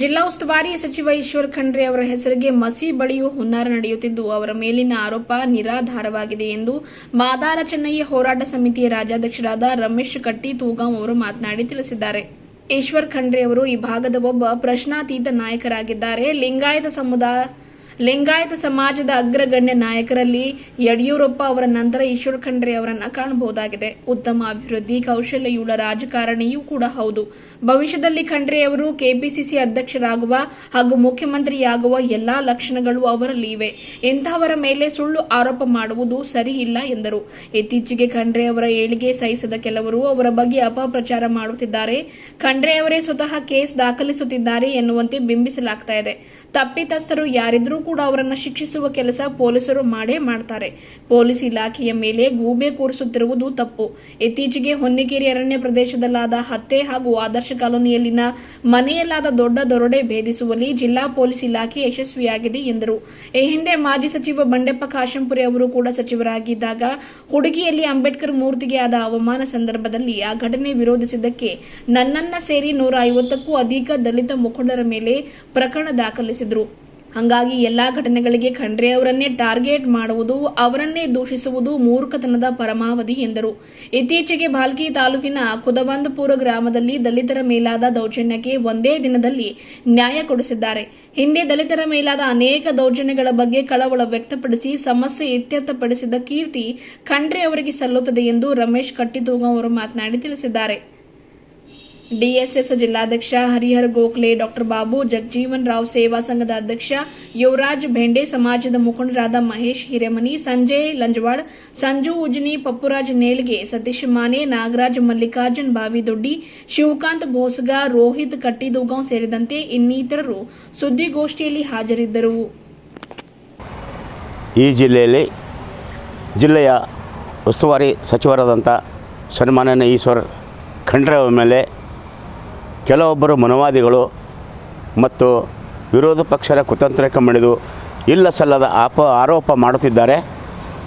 ಜಿಲ್ಲಾ ಉಸ್ತುವಾರಿ ಸಚಿವ ಈಶ್ವರ್ ಖಂಡ್ರೆ ಅವರ ಹೆಸರಿಗೆ ಮಸಿ ಬಳಿಯುವ ಹುನ್ನಾರ ನಡೆಯುತ್ತಿದ್ದು, ಅವರ ಮೇಲಿನ ಆರೋಪ ನಿರಾಧಾರವಾಗಿದೆ ಎಂದು ಮಾದಾರ ಚೆನ್ನಯ್ಯ ಹೋರಾಟ ಸಮಿತಿಯ ರಾಜ್ಯಾಧ್ಯಕ್ಷರಾದ ರಮೇಶ್ ಕಟ್ಟಿ ತೂಗಾಂ ಅವರು ಮಾತನಾಡಿ ತಿಳಿಸಿದ್ದಾರೆ. ಈಶ್ವರ್ ಖಂಡ್ರೆ ಅವರು ಈ ಭಾಗದ ಒಬ್ಬ ಪ್ರಶ್ನಾತೀತ ನಾಯಕರಾಗಿದ್ದಾರೆ. ಲಿಂಗಾಯತ ಸಮುದಾಯ ಲಿಂಗಾಯತ ಸಮಾಜದ ಅಗ್ರಗಣ್ಯ ನಾಯಕರಲ್ಲಿ ಯಡಿಯೂರಪ್ಪ ಅವರ ನಂತರ ಈಶ್ವರ್ ಖಂಡ್ರೆ ಅವರನ್ನ ಕಾಣಬಹುದಾಗಿದೆ. ಉತ್ತಮ ಅಭಿವೃದ್ಧಿ ಕೌಶಲ್ಯಯುಳ್ಳ ರಾಜಕಾರಣಿಯೂ ಕೂಡ ಹೌದು. ಭವಿಷ್ಯದಲ್ಲಿ ಖಂಡ್ರೆ ಅವರು ಕೆಪಿಸಿಸಿ ಅಧ್ಯಕ್ಷರಾಗುವ ಹಾಗೂ ಮುಖ್ಯಮಂತ್ರಿಯಾಗುವ ಎಲ್ಲಾ ಲಕ್ಷಣಗಳು ಅವರಲ್ಲಿ ಇವೆ. ಇಂತಹವರ ಮೇಲೆ ಸುಳ್ಳು ಆರೋಪ ಮಾಡುವುದು ಸರಿಯಿಲ್ಲ ಎಂದರು. ಇತ್ತೀಚೆಗೆ ಖಂಡ್ರೆ ಅವರ ಏಳಿಗೆ ಸಹಿಸದ ಕೆಲವರು ಅವರ ಬಗ್ಗೆ ಅಪಪ್ರಚಾರ ಮಾಡುತ್ತಿದ್ದಾರೆ. ಖಂಡ್ರೆ ಅವರೇ ಸ್ವತಃ ಕೇಸ್ ದಾಖಲಿಸುತ್ತಿದ್ದಾರೆ ಎನ್ನುವಂತೆ ಬಿಂಬಿಸಲಾಗ್ತಾ ಇದೆ. ತಪ್ಪಿತಸ್ಥರು ಯಾರಿದ್ರೂ ಕೂಡ ಅವರನ್ನು ಶಿಕ್ಷಿಸುವ ಕೆಲಸ ಪೊಲೀಸರು ಮಾಡೇ ಮಾಡ್ತಾರೆ. ಪೊಲೀಸ್ ಇಲಾಖೆಯ ಮೇಲೆ ಗೂಬೆ ಕೂರಿಸುತ್ತಿರುವುದು ತಪ್ಪು. ಇತ್ತೀಚೆಗೆ ಹೊನ್ನಿಕೇರಿ ಅರಣ್ಯ ಪ್ರದೇಶದಲ್ಲಾದ ಹತ್ಯೆ ಹಾಗೂ ಆದರ್ಶ ಕಾಲೋನಿಯಲ್ಲಿನ ಮನೆಯಲ್ಲಾದ ದೊಡ್ಡ ದರೋಡೆ ಭೇದಿಸುವಲ್ಲಿ ಜಿಲ್ಲಾ ಪೊಲೀಸ್ ಇಲಾಖೆ ಯಶಸ್ವಿಯಾಗಿದೆ ಎಂದರು. ಈ ಹಿಂದೆ ಮಾಜಿ ಸಚಿವ ಬಂಡೆಪ್ಪ ಕಾಶಂಪುರಿ ಅವರು ಕೂಡ ಸಚಿವರಾಗಿದ್ದಾಗ ಹುಡುಗಿಯಲ್ಲಿ ಅಂಬೇಡ್ಕರ್ ಮೂರ್ತಿಗೆ ಆದ ಅವಮಾನ ಸಂದರ್ಭದಲ್ಲಿ ಆ ಘಟನೆ ವಿರೋಧಿಸಿದ್ದಕ್ಕೆ ನನ್ನನ್ನ ಸೇರಿ ನೂರ ಐವತ್ತಕ್ಕೂ ಅಧಿಕ ದಲಿತ ಮುಖಂಡರ ಮೇಲೆ ಪ್ರಕರಣ ದಾಖಲಿಸಿದ್ರು. ಹಂಗಾಗಿ ಎಲ್ಲಾ ಘಟನೆಗಳಿಗೆ ಖಂಡ್ರೆ ಅವರನ್ನೇ ಟಾರ್ಗೆಟ್ ಮಾಡುವುದು, ಅವರನ್ನೇ ದೂಷಿಸುವುದು ಮೂರ್ಖತನದ ಪರಮಾವಧಿ ಎಂದರು. ಇತ್ತೀಚೆಗೆ ಭಾಲ್ಕಿ ತಾಲೂಕಿನ ಕುದವಂದಪುರ ಗ್ರಾಮದಲ್ಲಿ ದಲಿತರ ಮೇಲಾದ ದೌರ್ಜನ್ಯಕ್ಕೆ ಒಂದೇ ದಿನದಲ್ಲಿ ನ್ಯಾಯ ಕೊಡಿಸಿದ್ದಾರೆ. ಹಿಂದೆ ದಲಿತರ ಮೇಲಾದ ಅನೇಕ ದೌರ್ಜನ್ಯಗಳ ಬಗ್ಗೆ ಕಳವಳ ವ್ಯಕ್ತಪಡಿಸಿ ಸಮಸ್ಯೆ ಇತ್ಯರ್ಥಪಡಿಸಿದ ಕೀರ್ತಿ ಖಂಡ್ರೆ ಅವರಿಗೆ ಸಲ್ಲುತ್ತದೆ ಎಂದು ರಮೇಶ್ ಕಟ್ಟಿತೂಗ ಅವರು ಮಾತನಾಡಿ ತಿಳಿಸಿದ್ದಾರೆ. ಡಿಎಸ್ಎಸ್ ಜಿಲ್ಲಾಧ್ಯಕ್ಷ ಹರಿಹರ ಗೋಖಲೆ ಡಾಕ್ಟರ್ ಬಾಬು ಜಗಜೀವನ್ ರಾವ್ ಸೇವಾ ಸಂಘದ ಅಧ್ಯಕ್ಷ ಯುವರಾಜ್ ಭೆಂಡೆ, ಸಮಾಜದ ಮುಖಂಡರಾದ ಮಹೇಶ್ ಹಿರೇಮನಿ ಸಂಜಯ್ ಲಂಜವಾಡ್, ಸಂಜು ಉಜ್ನಿ, ಪಪ್ಪುರಾಜ್ ನೇಳ್ಗೆ, ಸತೀಶ್ ಮಾನೆ, ನಾಗರಾಜ್ ಮಲ್ಲಿಕಾರ್ಜುನ್ ಬಾವಿದೊಡ್ಡಿ ಶಿವಕಾಂತ್ ಭೋಸಗ ರೋಹಿತ್ ಕಟ್ಟಿದುಗಾಂವ್ ಸೇರಿದಂತೆ ಇನ್ನಿತರರು ಸುದ್ದಿಗೋಷ್ಠಿಯಲ್ಲಿ ಹಾಜರಿದ್ದರು. ಈ ಜಿಲ್ಲೆಯಲ್ಲಿ ಜಿಲ್ಲೆಯ ಉಸ್ತುವಾರಿ ಸಚಿವರಾದಂಥ ಸನ್ಮಾನನ ಈಶ್ವರ್ ಖಂಡ್ರೆ ಮೇಲೆ ಕೆಲವೊಬ್ಬರು ಮನವಾದಿಗಳು ಮತ್ತು ವಿರೋಧ ಪಕ್ಷದ ಕುತಂತ್ರಕ್ಕೆ ಮಣಿದು ಇಲ್ಲ ಸಲ್ಲದ ಆಪ ಆರೋಪ ಮಾಡುತ್ತಿದ್ದಾರೆ.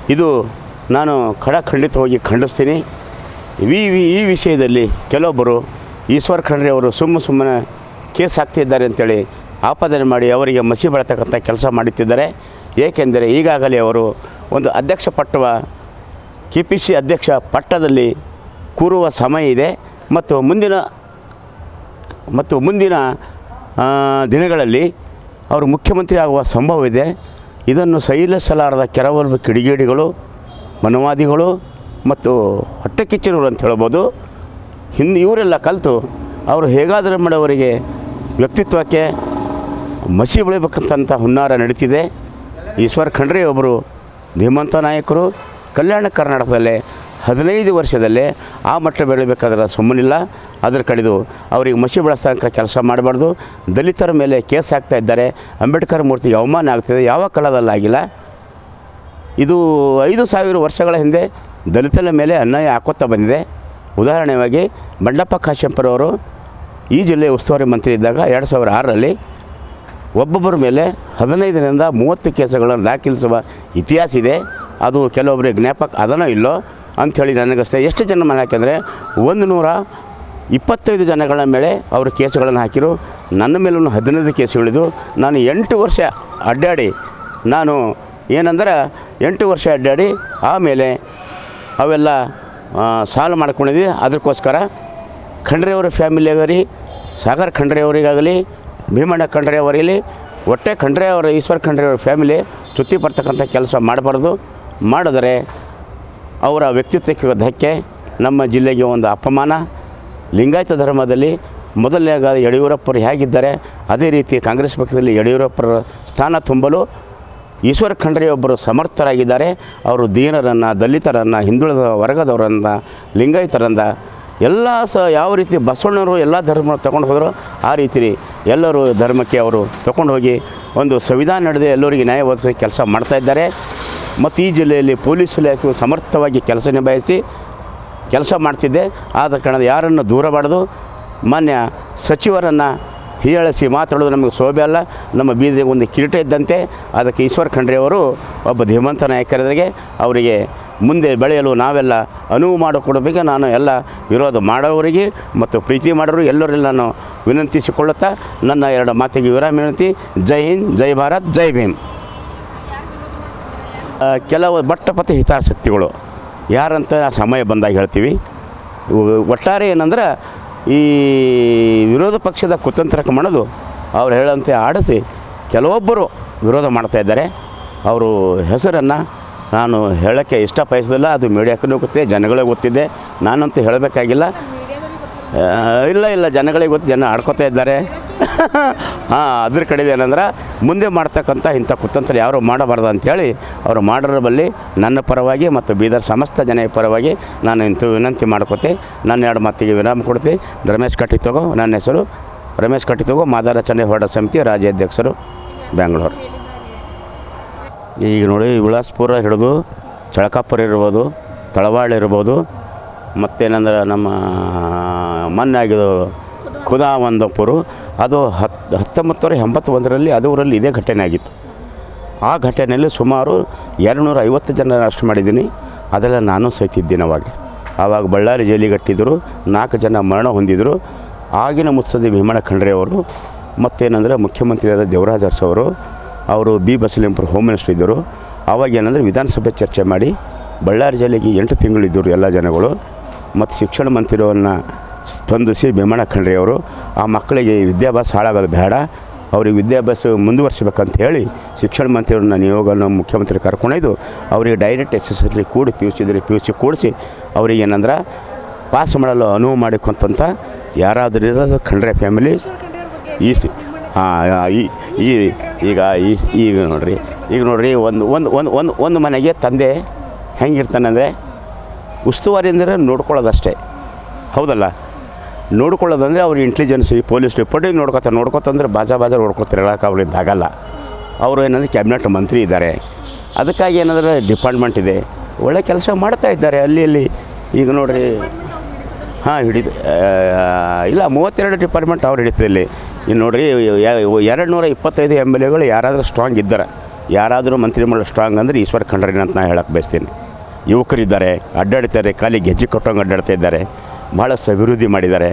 ಇದು ನಾನು ಖಡಖಂಡಿತವಾಗಿ ಖಂಡಿಸ್ತೀನಿ. ವಿ, ಈ- ಈ ವಿಷಯದಲ್ಲಿ ಕೆಲವೊಬ್ಬರು ಈಶ್ವರ್ ಖಂಡ್ರೆ ಅವರು ಸುಮ್ಮ ಸುಮ್ಮನೆ ಕೇಸ್ ಹಾಕ್ತಿದ್ದಾರೆ ಅಂತೇಳಿ ಆಪಾದನೆ ಮಾಡಿ ಅವರಿಗೆ ಮಸಿ ಬೆಳತಕ್ಕಂಥ ಕೆಲಸ ಮಾಡುತ್ತಿದ್ದಾರೆ. ಏಕೆಂದರೆ ಈಗಾಗಲೇ ಅವರು ಒಂದು ಅಧ್ಯಕ್ಷ ಪಟ್ಟವ ಕೆ ಪಿ ಸಿ ಅಧ್ಯಕ್ಷ ಪಟ್ಟದಲ್ಲಿ ಕೂರುವ ಸಮಯ ಇದೆ. ಮತ್ತು ಮುಂದಿನ ಮತ್ತು ಮುಂದಿನ ದಿನಗಳಲ್ಲಿ ಅವರು ಮುಖ್ಯಮಂತ್ರಿ ಆಗುವ ಸಂಭವವಿದೆ. ಇದನ್ನು ಸೈಲಿಸಲಾರದ ಕೆಲವರು ಕಿಡಿಗೇಡಿಗಳು, ಮನವಾದಿಗಳು ಮತ್ತು ಹೊಟ್ಟೆ ಕಿಚ್ಚಿರೋರು ಅಂತ ಹೇಳ್ಬೋದು. ಹಿಂದೆ ಇವರೆಲ್ಲ ಕಲಿತು ಅವರು ಹೇಗಾದರೂ ಮಾಡೋವರಿಗೆ ವ್ಯಕ್ತಿತ್ವಕ್ಕೆ ಮಸಿ ಬೆಳಿಬೇಕಂತ ಹುನ್ನಾರ ನಡೀತಿದೆ. ಈಶ್ವರ್ ಖಂಡ್ರೆ ಒಬ್ಬರು ಧೀಮಂತ ನಾಯಕರು. ಕಲ್ಯಾಣ ಕರ್ನಾಟಕದಲ್ಲೇ ಹದಿನೈದು ವರ್ಷದಲ್ಲೇ ಆ ಮಟ್ಟ ಬೆಳಿಬೇಕಾದ್ರೆ ಸುಮ್ಮನಿಲ್ಲ. ಅದರ ಕಡಿದು ಅವರಿಗೆ ಮಸಿ ಬಳಸ್ತಕ್ಕ ಕೆಲಸ ಮಾಡಬಾರ್ದು. ದಲಿತರ ಮೇಲೆ ಕೇಸ್ ಹಾಕ್ತಾ ಇದ್ದಾರೆ. ಅಂಬೇಡ್ಕರ್ ಮೂರ್ತಿಗೆ ಅವಮಾನ ಆಗ್ತಿದೆ. ಯಾವ ಕಾಲದಲ್ಲಾಗಿಲ್ಲ. ಇದು ಐದು ಸಾವಿರ ವರ್ಷಗಳ ಹಿಂದೆ ದಲಿತರ ಮೇಲೆ ಅನ್ಯಾಯ ಹಾಕೋತಾ ಬಂದಿದೆ. ಉದಾಹರಣೆಯಾಗಿ ಬಂಡಪ್ಪ ಕಾಶೆಂಪರವರು ಈ ಜಿಲ್ಲೆಯ ಉಸ್ತುವಾರಿ ಮಂತ್ರಿ ಇದ್ದಾಗ ಎರಡು ಸಾವಿರ ಆರರಲ್ಲಿ ಒಬ್ಬೊಬ್ಬರ ಮೇಲೆ ಹದಿನೈದರಿಂದ ಮೂವತ್ತು ಕೇಸುಗಳನ್ನು ದಾಖಲಿಸುವ ಇತಿಹಾಸ ಇದೆ. ಅದು ಕೆಲವೊಬ್ಬರಿಗೆ ಜ್ಞಾಪಕ ಅದನೋ ಇಲ್ಲೋ ಅಂಥೇಳಿ ನನಗಷ್ಟೇ ಎಷ್ಟು ಜನ ಮನೆ ಹಾಕಿದರೆ ಒಂದು ನೂರ ಇಪ್ಪತ್ತೈದು ಜನಗಳ ಮೇಲೆ ಅವರು ಕೇಸುಗಳನ್ನು ಹಾಕಿರು. ನನ್ನ ಮೇಲೂ ಹದಿನೈದು ಕೇಸುಗಳಿದ್ದು ನಾನು ಎಂಟು ವರ್ಷ ಅಡ್ಡಾಡಿ. ನಾನು ಏನಂದ್ರೆ ಎಂಟು ವರ್ಷ ಅಡ್ಡಾಡಿ ಆಮೇಲೆ ಅವೆಲ್ಲ ಸಾಲ್ವ್ ಮಾಡ್ಕೊಂಡಿದ್ವಿ ಅದಕ್ಕೋಸ್ಕರ ಖಂಡ್ರೆಯವರ ಫ್ಯಾಮಿಲಿಯವರಿ ಸಾಗರ್ ಖಂಡ್ರೆ ಅವರಿಗಾಗಲಿ, ಭೀಮಣ್ಣ ಖಂಡ್ರೆಯವರಿಗಲಿ ಒಟ್ಟೆ ಖಂಡ್ರೆ ಅವರ, ಈಶ್ವರ್ ಖಂಡ್ರೆ ಅವರ ಫ್ಯಾಮಿಲಿ ತೃಪ್ತಿ ಬರ್ತಕ್ಕಂಥ ಕೆಲಸ ಮಾಡಬಾರ್ದು. ಮಾಡಿದರೆ ಅವರ ವ್ಯಕ್ತಿತ್ವಕ್ಕೆ ಧಕ್ಕೆ, ನಮ್ಮ ಜಿಲ್ಲೆಗೆ ಒಂದು ಅಪಮಾನ. ಲಿಂಗಾಯತ ಧರ್ಮದಲ್ಲಿ ಮೊದಲನೇಗ ಯಡಿಯೂರಪ್ಪರು ಹೇಗಿದ್ದಾರೆ, ಅದೇ ರೀತಿ ಕಾಂಗ್ರೆಸ್ ಪಕ್ಷದಲ್ಲಿ ಯಡಿಯೂರಪ್ಪರ ಸ್ಥಾನ ತುಂಬಲು ಈಶ್ವರ ಖಂಡ್ರೆ ಒಬ್ಬರು ಸಮರ್ಥರಾಗಿದ್ದಾರೆ. ಅವರು ದೀನರನ್ನು, ದಲಿತರನ್ನು, ಹಿಂದುಳಿದ ವರ್ಗದವರನ್ನು, ಲಿಂಗಾಯತರನ್ನು, ಎಲ್ಲ ಸ ಯಾವ ರೀತಿ ಬಸವಣ್ಣರು ಎಲ್ಲ ಧರ್ಮ ತಗೊಂಡು ಹೋದರು ಆ ರೀತಿ ಎಲ್ಲರೂ ಧರ್ಮಕ್ಕೆ ಅವರು ತಗೊಂಡು ಹೋಗಿ ಒಂದು ಸಂವಿಧಾನ ನಡೆದು ಎಲ್ಲರಿಗೆ ನ್ಯಾಯ ಒದಗಿಸೋ ಕೆಲಸ ಮಾಡ್ತಾ ಇದ್ದಾರೆ. ಮತ್ತು ಈ ಜಿಲ್ಲೆಯಲ್ಲಿ ಪೊಲೀಸ್ ಇಲಾಖೆ ಸಮರ್ಥವಾಗಿ ಕೆಲಸ ನಿಭಾಯಿಸಿ ಕೆಲಸ ಮಾಡ್ತಿದ್ದೆ. ಆದ ಕಾರಣ ಯಾರನ್ನು ದೂರ ಮಾಡೋದು? ಮಾನ್ಯ ಸಚಿವರನ್ನು ಹೀಯಾಳಿಸಿ ಮಾತಾಡೋದು ನಮಗೆ ಶೋಭೆ ಅಲ್ಲ. ನಮ್ಮ ಬೀದಿಗೆ ಒಂದು ಕಿರೀಟ ಇದ್ದಂತೆ. ಅದಕ್ಕೆ ಈಶ್ವರ್ ಖಂಡ್ರೆ ಅವರು ಒಬ್ಬ ಧೀಮಂತ ನಾಯಕರಿಗೆ ಅವರಿಗೆ ಮುಂದೆ ಬೆಳೆಯಲು ನಾವೆಲ್ಲ ಅನುವು ಮಾಡಿಕೊಡಬೇಕು. ನಾನು ಎಲ್ಲ ವಿರೋಧ ಮಾಡೋರಿಗೆ ಮತ್ತು ಪ್ರೀತಿ ಮಾಡೋರು ಎಲ್ಲರಲ್ಲಿ ನಾನು ವಿನಂತಿಸಿಕೊಳ್ಳುತ್ತಾ ನನ್ನ ಎರಡು ಮಾತಿಗೆ ವಿರಾಮ ವಿನಂತಿ ಜೈ ಹಿಂದ್, ಜೈ ಭಾರತ್, ಜೈ ಭೀಮ್. ಕೆಲವು ಬಟ್ಟಪತಿ ಹಿತಾಸಕ್ತಿಗಳು. ಯಾರಂತ ಸಮಯ ಬಂದಾಗ ಹೇಳ್ತೀವಿ. ಒಟ್ಟಾರೆ ಏನಂದ್ರೆ ಈ ವಿರೋಧ ಪಕ್ಷದ ಕುತಂತ್ರಕ್ಕೆ ಮಾಡೋದು ಅವ್ರು ಹೇಳಂತೆ ಆಡಿಸಿ ಕೆಲವೊಬ್ಬರು ವಿರೋಧ ಮಾಡ್ತಾ ಇದ್ದಾರೆ. ಅವರು ಹೆಸರನ್ನು ನಾನು ಹೇಳೋಕ್ಕೆ ಇಷ್ಟಪಡಿಸೋದಿಲ್ಲ, ಅದು ಮೀಡಿಯಾಕ್ಕೂ ಗೊತ್ತಿದೆ ಜನಗಳಿಗೆ ಗೊತ್ತಿದೆ, ನಾನಂತೂ ಹೇಳಬೇಕಾಗಿಲ್ಲ. ಇಲ್ಲ ಇಲ್ಲ, ಜನಗಳಿಗೆ ಗೊತ್ತು, ಜನ ಆಡ್ಕೋತಾ ಇದ್ದಾರೆ. ಹಾಂ, ಅದ್ರ ಕಡೆದು ಏನಂದ್ರೆ ಮುಂದೆ ಮಾಡ್ತಕ್ಕಂಥ ಇಂಥ ಕುತಂತ್ರ ಯಾರು ಮಾಡಬಾರ್ದು ಅಂಥೇಳಿ ಅವರು ಮಾಡೋರ ಬಲ್ಲಿ ನನ್ನ ಪರವಾಗಿ ಮತ್ತು ಬೀದರ್ ಸಮಸ್ತ ಜನ ಪರವಾಗಿ ನಾನು ಇಂಥ ವಿನಂತಿ ಮಾಡ್ಕೋತೆ. ನನ್ನ ಎರಡು ಮಾತಿಗೆ ವಿರಾಮ ಕೊಡ್ತೆ. ರಮೇಶ್ ಕಟ್ಟಿ ತಗೋ, ನನ್ನ ಹೆಸರು ರಮೇಶ್ ಕಟ್ಟಿ ತಗೋ, ಮಾದಾರ ಚೆನ್ನೈ ಹೊರಡ ಸಮಿತಿ ರಾಜ್ಯಾಧ್ಯಕ್ಷರು ಬೆಂಗಳೂರು ಈಗ ನೋಡಿ, ವಿಳಾಸ್ಪುರ ಹಿಡಿದು ಚಳಕಾಪುರ ಇರ್ಬೋದು, ತಳವಾಳ ಇರ್ಬೋದು, ಮತ್ತೇನಂದ್ರೆ ನಮ್ಮ ಮೊನ್ನೆ ಆಗಿದ್ದು ಕುದಾವಂದಪುರ ಅದು ಹತ್ತು ಹತ್ತೊಂಬತ್ತು ಎಂಬತ್ತೊಂದರಲ್ಲಿ ಅದು ಊರಲ್ಲಿ ಇದೇ ಘಟನೆ ಆಗಿತ್ತು. ಆ ಘಟನೆಯಲ್ಲಿ ಸುಮಾರು ಎರಡುನೂರ ಐವತ್ತು ಜನ ಅರೆಸ್ಟ್ ಮಾಡಿದ್ದೀನಿ. ಅದೆಲ್ಲ ನಾನು ಸಹಿತಿದ್ದೀನಿ ಅವಾಗ ಆವಾಗ ಬಳ್ಳಾರಿ ಜೈಲಿಗೆ ಕಟ್ಟಿದ್ರು, ನಾಲ್ಕು ಜನ ಮರಣ ಹೊಂದಿದ್ರು. ಆಗಿನ ಮುತ್ಸದಿ ಭೀಮಣ್ಣ ಖಂಡ್ರೆ ಅವರು, ಮತ್ತೇನಂದರೆ ಮುಖ್ಯಮಂತ್ರಿಯಾದ ದೇವರಾಜ್ ಅರಸು ಅವರು ಅವರು ಬಿ ಬಸಲಿಂಪುರ ಹೋಮ್ ಮಿನಿಸ್ಟರ್ ಇದ್ದರು. ಆವಾಗ ಏನಂದರೆ ವಿಧಾನಸಭೆ ಚರ್ಚೆ ಮಾಡಿ ಬಳ್ಳಾರಿ ಜಿಲ್ಲೆಗೆ ಎಂಟು ತಿಂಗಳಿದ್ದರು ಎಲ್ಲ ಜನಗಳು. ಮತ್ತು ಶಿಕ್ಷಣ ಮಂತ್ರಿಯವನ್ನ ಸ್ಪಂದಿಸಿ ಭೀಮಣ್ಣ ಖಂಡ್ರಿ ಅವರು, ಆ ಮಕ್ಕಳಿಗೆ ವಿದ್ಯಾಭ್ಯಾಸ ಹಾಳಾಗೋದು ಬೇಡ, ಅವ್ರಿಗೆ ವಿದ್ಯಾಭ್ಯಾಸ ಮುಂದುವರಿಸಬೇಕಂತ ಹೇಳಿ ಶಿಕ್ಷಣ ಮಂತ್ರಿಯವ್ರನ್ನ ನಿಯೋಗನ ಮುಖ್ಯಮಂತ್ರಿ ಕರ್ಕೊಂಡೊಯ್ದು, ಅವರಿಗೆ ಡೈರೆಕ್ಟ್ ಎಸ್ ಎಸ್ ಎಲ್ ಕೂಡಿ ಪಿ ಯು ಸಿ ಇದ್ರೆ ಪಿ ಯು ಸಿ ಕೂಡಿಸಿ, ಅವ್ರಿಗೆ ಏನಂದ್ರೆ ಪಾಸ್ ಮಾಡಲು ಅನುವು ಮಾಡಿಕೊಂತಂತ ಯಾರಾದರೂ ಇರೋದು ಖಂಡ್ರೆ ಫ್ಯಾಮಿಲಿ ಈ ಸಿ ಈ ಈಗ ಈ, ಈಗ ನೋಡಿರಿ ಈಗ ನೋಡಿರಿ ಒಂದು ಒಂದು ಒಂದು ಒಂದು ಒಂದು ಮನೆಗೆ ತಂದೆ ಹೆಂಗಿರ್ತಾನೆ ಅಂದರೆ ಉಸ್ತುವಾರಿ ಅಂದರೆ ನೋಡ್ಕೊಳ್ಳೋದಷ್ಟೇ. ಹೌದಲ್ಲ? ನೋಡ್ಕೊಳ್ಳೋದಂದರೆ ಅವ್ರ ಇಂಟೆಲಿಜೆನ್ಸಿ ಪೊಲೀಸ್ ರಿಪೋರ್ಟಿಗೆ ನೋಡ್ಕೊತಾರೆ ನೋಡ್ಕೊತಂದ್ರೆ ಬಾಜಾ ಬಾಜಾ ನೋಡ್ಕೊತಾರೆ ಹೇಳಕ್ಕೆ ಅವ್ರಿಂದ ಆಗಲ್ಲ ಅವರು ಏನಂದರೆ ಕ್ಯಾಬಿನೆಟ್ ಮಂತ್ರಿ ಇದ್ದಾರೆ. ಅದಕ್ಕಾಗಿ ಏನಂದರೆ ಡಿಪಾರ್ಟ್ಮೆಂಟ್ ಇದೆ. ಒಳ್ಳೆ ಕೆಲಸ ಮಾಡ್ತಾ ಇದ್ದಾರೆ, ಅಲ್ಲಿ ಅಲ್ಲಿ. ಈಗ ನೋಡಿರಿ, ಹಾಂ, ಹಿಡಿದು ಇಲ್ಲ, ಮೂವತ್ತೆರಡು ಡಿಪಾರ್ಟ್ಮೆಂಟ್ ಅವ್ರು ಹಿಡಿತದೆ ಇಲ್ಲಿ. ಇನ್ನು ನೋಡಿರಿ ಎರಡು ನೂರ ಇಪ್ಪತ್ತೈದು ಎಂ ಎಲ್ ಎಗಳು ಯಾರಾದರೂ ಸ್ಟ್ರಾಂಗ್ ಇದ್ದಾರೆ. ಯಾರಾದರೂ ಮಂತ್ರಿಮಂಡಲ ಸ್ಟ್ರಾಂಗ್ ಅಂದರೆ ಈಶ್ವರ್ ಖಂಡ್ರಿನ ಅಂತ ನಾನು ಹೇಳಕ್ಕೆ ಬಯಸ್ತೀನಿ. ಯುವಕರಿದ್ದಾರೆ ಅಡ್ಡಾಡ್ತಾರೆ ಖಾಲಿ ಗೆಜ್ಜೆ ಕೊಟ್ಟಂಗೆ ಅಡ್ಡಾಡ್ತಾ ಇದ್ದಾರೆ ಭಾಳಷ್ಟು ಅಭಿವೃದ್ಧಿ ಮಾಡಿದ್ದಾರೆ.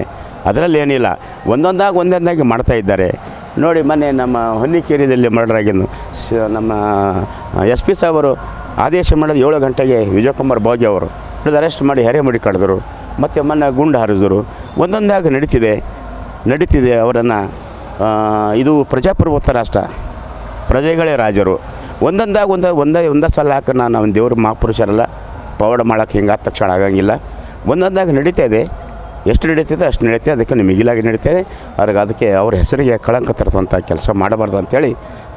ಅದರಲ್ಲಿ ಏನಿಲ್ಲ, ಒಂದೊಂದಾಗಿ ಒಂದೊಂದಾಗಿ ಮಾಡ್ತಾ ಇದ್ದಾರೆ. ನೋಡಿ, ಮೊನ್ನೆ ನಮ್ಮ ಹೊನ್ನಿಕೇರಿಯಲ್ಲಿ ಮರ್ಡರ್ ಸ, ನಮ್ಮ ಎಸ್ ಪಿ ಸಾಹೇಬರು ಆದೇಶ ಮಾಡೋದು ಏಳು ಗಂಟೆಗೆ ವಿಜಯಕುಮಾರ್ ಭಾಗ್ಯ ಅವರು ಹಿಡಿದು ಅರೆಸ್ಟ್ ಮಾಡಿ ಹೆರೆ ಮಾಡಿ ಕಳೆದರು. ಮತ್ತು ಮೊನ್ನೆ ಗುಂಡು ಹಾರಿಸಿದ್ರು ಒಂದೊಂದಾಗಿ ನಡೀತಿದೆ ನಡೀತಿದೆ ಅವರನ್ನು ಇದು ಪ್ರಜಾಪ್ರಭುತ್ವ ರಾಷ್ಟ್ರ. ಪ್ರಜೆಗಳೇ ರಾಜರು. ಒಂದೊಂದಾಗ ಒಂದು, ಒಂದೇ ಒಂದೇ ಸಲ ಹಾಕಿ ನಾನು ದೇವ್ರ ಮಹಾಪುರುಷರಲ್ಲ, ಪವಾಡ ಮಾಡೋಕ್ಕೆ ಹಿಂಗೆ ಆದ ತಕ್ಷಣ ಆಗಂಗಿಲ್ಲ. ಒಂದೊಂದಾಗ ನಡೀತಾ ಇದೆ. ಎಷ್ಟು ನಡೀತಿದೆ ಅಷ್ಟು ನಡೀತದೆ. ಅದಕ್ಕೆ ಮಿಗಿಲಾಗಿ ನಡೀತದೆ. ಅವ್ರಿಗೆ ಅದಕ್ಕೆ ಅವ್ರ ಹೆಸರಿಗೆ ಕಳಂಕ ತರ್ತಂಥ ಕೆಲಸ ಮಾಡಬಾರ್ದು ಅಂತೇಳಿ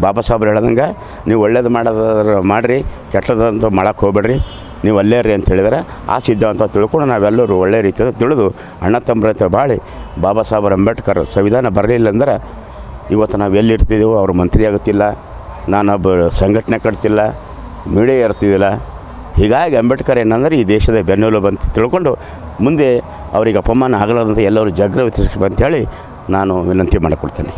ಬಾಬಾ ಸಾಹೇಬ್ರು ಹೇಳ್ದಂಗೆ ನೀವು ಒಳ್ಳೇದು ಮಾಡೋದಾದ್ರೆ ಮಾಡಿರಿ, ಕೆಟ್ಟದಂತೂ ಮಾಡೋಕ್ಕೆ ಹೋಗ್ಬೇಡ್ರಿ. ನೀವು ಅಲ್ಲೇ ರೀ ಅಂತ ಹೇಳಿದ್ರೆ. ಆ ಸಿದ್ಧಾಂತ ತಿಳ್ಕೊಂಡು ನಾವೆಲ್ಲರೂ ಒಳ್ಳೆ ರೀತಿಯಿಂದ ತಿಳಿದು ಅಣ್ಣ ತಮ್ಮರಂತೆ ಬಾಳಿ ಬಾಬಾ ಸಾಹೇಬ್ ಅಂಬೇಡ್ಕರ್ ಸಂವಿಧಾನ ಬರಲಿಲ್ಲ ಅಂದ್ರೆ ಇವತ್ತು ನಾವು ಎಲ್ಲಿರ್ತಿದ್ದೀವೋ ಅವ್ರ ಮಂತ್ರಿ ಆಗುತ್ತಿಲ್ಲ, ನಾನೊಬ್ಬ ಸಂಘಟನೆ ಕಟ್ತಿಲ್ಲ, ಮೀಡಿಯಾ ಇರ್ತಿದ್ದಿಲ್ಲ ಹೀಗಾಗಿ ಅಂಬೇಡ್ಕರ್ ಏನಂದ್ರೆ ಈ ದೇಶದ ಬೆನ್ನೆಲುಬು ಅಂತ ತಿಳ್ಕೊಂಡು ಮುಂದೆ ಅವರಿಗೆ ಅಪಮಾನ ಆಗಲಾರ್ದಂತೆ ಎಲ್ಲರೂ ಜಾಗೃತಿ ಅಂತೇಳಿ ನಾನು ವಿನಂತಿ ಮಾಡಿಕೊಡ್ತೇನೆ.